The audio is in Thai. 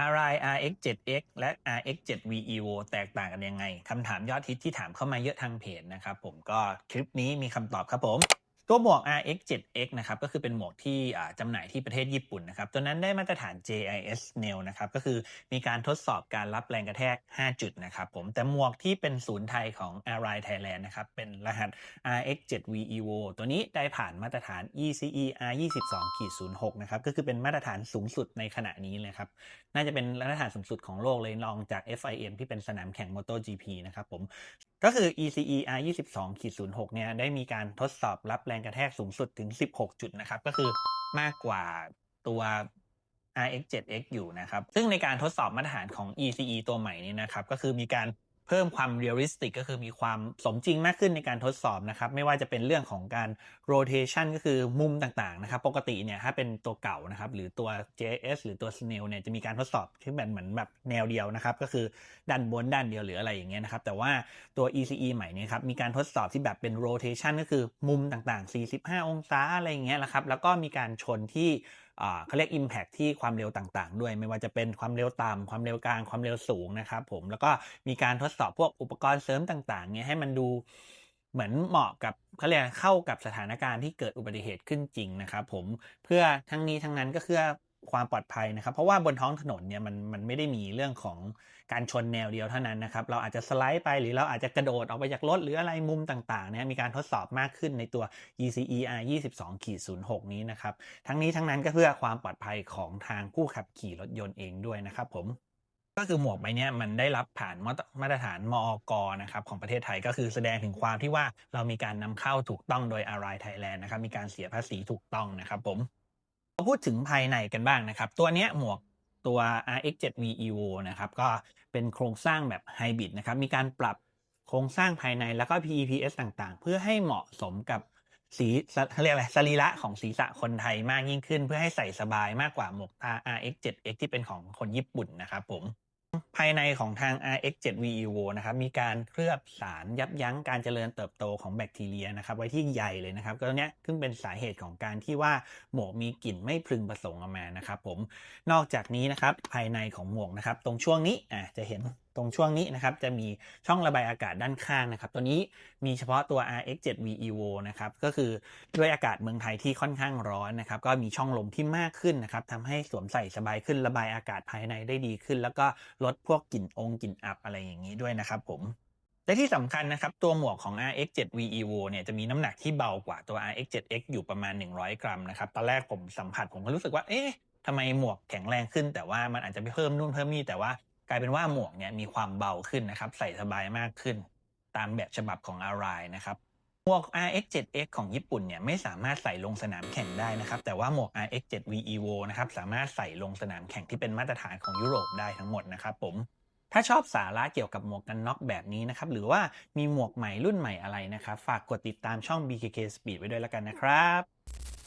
อะไร RX 7X และ RX 7 VEO แตกต่างกันยังไงคำถามยอดฮิตที่ถามเข้ามาเยอะทางเพจนะครับผมก็คลิปนี้มีคำตอบครับผม ตัวหมวก RX 7X นะครับก็คือเป็นหมวกที่จำหน่ายที่ประเทศญี่ปุ่นนะครับตัวนั้นได้มาตรฐาน JIS NAIL นะครับก็คือมีการทดสอบการรับแรงกระแทก 5 จุดนะครับผมแต่หมวกที่เป็นศูนย์ไทยของ a r i Thailand นะครับเป็นรหัส RX 7 V Evo ตัวนี้ได้ผ่านมาตรฐาน ECE R 22 06นะครับก็คือเป็นมาตรฐานสูงสุดในขณะนี้เลยครับน่าจะเป็นมาตรฐานสูงสุดของโลกเลยรองจาก FIM ที่เป็นสนามแข่ง MotoGP นะครับผมก็คือ ECE R 22 06เนี่ยได้มีการทดสอบรับแรงกระแทกสูงสุดถึง 16 จุดนะครับ ก็คือมากกว่าตัว RX 7X อยู่นะครับ ซึ่งในการทดสอบมาตรฐานของ ECE ตัวใหม่นี้นะครับ ก็คือมีการ เพิ่มความเรียลลิสติกก็คือมีความสมจริงมากขึ้นในการทดสอบนะครับไม่ว่าจะเป็นเรื่องของการ rotation ก็คือมุมต่างๆนะครับปกติเนี่ยถ้าเป็นตัวเก่านะครับหรือตัว JS หรือตัว Snail เนี่ยจะมีการทดสอบที่แบบเหมือนแบบแนวเดียวนะครับก็คือด้านบนด้านเดียวหรืออะไรอย่างเงี้ยนะครับแต่ว่าตัว ECE ใหม่เนี่ยครับมีการทดสอบที่แบบเป็น rotation ก็คือมุมต่างๆ 45 องศาอะไรอย่างเงี้ยนะครับแล้วก็มีการชนที่ เขาเรียก Impact ที่ความเร็วต่างๆ ด้วย ไม่ว่าจะเป็นความเร็วต่ำความเร็วกลางความเร็วสูงนะครับผมแล้วก็มีการทดสอบพวกอุปกรณ์เสริมต่างๆเนี่ยให้มันดูเหมือนเหมาะกับเขาเรียกเข้ากับสถานการณ์ที่เกิดอุบัติเหตุขึ้นจริงนะครับผมเพื่อทั้งนี้ทั้งนั้นก็เพื่อ ความปลอดภัยนะครับ เพราะว่าบนท้องถนนเนี่ยมันมันไม่ได้มีเรื่องของการชนแนวเดียวเท่านั้นนะครับ เราอาจจะสไลด์ไปหรือเราอาจจะกระโดดออกไปจากรถหรืออะไรมุมต่างๆเนี่ยมีการทดสอบมากขึ้นในตัว ECE R 22 06 นี้นะครับ ทั้งนี้ทั้งนั้นก็เพื่อความปลอดภัยของทางผู้ขับขี่รถยนต์เองด้วยนะครับผมก็คือหมวกใบนี้มันได้รับผ่านมาตรฐานมอกนะครับของประเทศไทยก็คือแสดงถึงความที่ว่าเรามีการนำเข้าถูกต้องโดย Arai Thailand นะครับมีการเสียภาษีถูกต้องนะครับผม พูดถึงภายในกันบ้างนะครับ ตัวเนี้ยหมวกตัว RX7V Evo นะครับก็เป็นโครงสร้างแบบไฮบริดนะครับมีการปรับโครงสร้างภายในแล้วก็ PEPS ต่างๆ เพื่อให้เหมาะสมกับสีเขาเรียกอะไรสรีระของศีรษะคนไทยมากยิ่งขึ้น เพื่อให้ใส่สบายมากกว่าหมวก RX7X ที่เป็นของคนญี่ปุ่นนะครับผมายในของทาง RX7V Evo นะครับมีการเคลือบสารยับยั้งการเจริญเติบโตของแบคทีเรียนะครับไว้ที่ใยเลยนะครับก็เนี้ยซึ่งเป็นสาเหตุของการที่ว่าหมวกมีกลิ่นไม่พึงประสงค์ออกมานะครับผมนอกจากนี้นะครับภายในของหมวกนะครับตรงช่วงนี้อะจะเห็น ตรงช่วงนี้นะครับจะมีช่องระบายอากาศด้านข้างนะครับ ตัวนี้มีเฉพาะตัว RX7V Evo นะครับก็คือด้วยอากาศเมืองไทยที่ค่อนข้างร้อนนะครับก็มีช่องลมที่มากขึ้นนะครับทำให้สวมใส่สบายขึ้นระบายอากาศภายในได้ดีขึ้น แล้วก็ลดพวกกลิ่นองกลิ่นอับอะไรอย่างนี้ด้วยนะครับผมและที่สำคัญนะครับ ตัวหมวกของ RX7V Evo เนี่ยจะมีน้ำหนักที่เบากว่าตัว RX7X อยู่ประมาณ 100 กรัมนะครับ ตอนแรกผมสัมผัสผมก็รู้สึกว่า เอ๊ะทำไมหมวกแข็งแรงขึ้น แต่ว่ามันอาจจะไปเพิ่มนู่นเพิ่มนี่แต่ว่า กลายเป็นว่าหมวกเนี่ยมีความเบาขึ้นนะครับใส่สบายมากขึ้น ตามแบบฉบับของ Arai นะครับหมวก RX7X ของญี่ปุ่นเนี่ยไม่สามารถใส่ลงสนามแข่งได้นะครับแต่ว่าหมวก RX7V Evo นะครับสามารถใส่ลงสนามแข่งที่เป็นมาตรฐานของยุโรปได้ทั้งหมดนะครับผมถ้าชอบสาระเกี่ยวกับหมวกกันน็อกแบบนี้นะครับหรือว่ามีหมวกใหม่รุ่นใหม่อะไรนะครับฝากกดติดตามช่อง BKK Speed ไว้ด้วยแล้วกันนะครับ